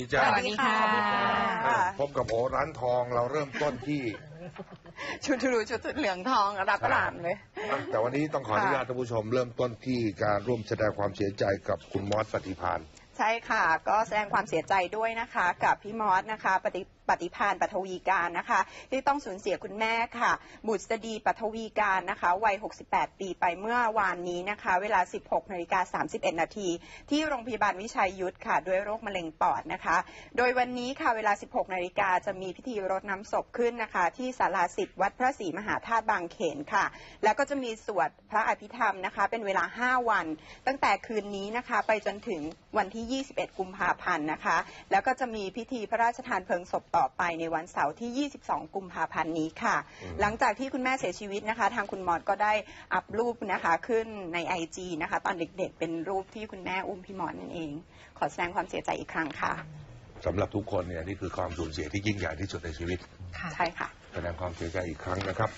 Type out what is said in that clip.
ดีจ้าสวัสดีค่ะอ่าพบกับโอร้านทองเราเริ่มต้นที่ชุดชุดชุดเหลืองทองรับประหลาดเลย อะแต่วันนี้ต้องขออนุญาตท่านผู้ชมเริ่มต้นที่การร่วมแสดงความเสียใจกับคุณมอสปฏิพาน ใช่ค่ะ ก็แสดงความเสียใจด้วยนะคะ กับพี่มอสนะคะ ปฏิปฏิพานปัทวีการนะคะ ที่ต้องสูญเสียคุณแม่ค่ะ บุษดีปัทวีการนะคะวัย 68 ปีไปเมื่อวานนี้นะคะ เวลา 16นาฬิกา31 นาทีที่โรงพยาบาลวิชัยยุทธค่ะ ด้วยโรคมะเร็งปอดนะคะ โดยวันนี้ค่ะเวลา 16นาฬิกาจะมีพิธีรดน้ำศพขึ้นนะคะ ที่ศาลาสิบวัดพระศรีมหาธาตุบางเขนค่ะ แล้วก็จะมีสวดพระอภิธรรมนะคะ เป็นเวลา 5 วัน ตั้งแต่คืนนี้นะคะ ไปจนถึงวันที่21 กุมภาพันธ์นะคะ แล้วก็จะมีพิธีพระราชทานเพลิงศพต่อไปในวันเสาร์ที่ 22 กุมภาพันธ์นี้ค่ะอืมหลังจากที่คุณแม่เสียชีวิตนะคะ ทางคุณมอดก็ได้อัพรูปนะคะขึ้นใน IG นะคะ ตอนเด็กๆ เป็นรูปที่คุณแม่อุ้มพี่มอดนั่นเอง ขอแสดงความเสียใจอีกครั้งค่ะสำหรับทุกคนเนี่ยนี่คือความสูญเสียที่ยิ่งใหญ่ที่สุดในชีวิตใช่ค่ะแสดงความเสียใจอีกครั้งนะครับ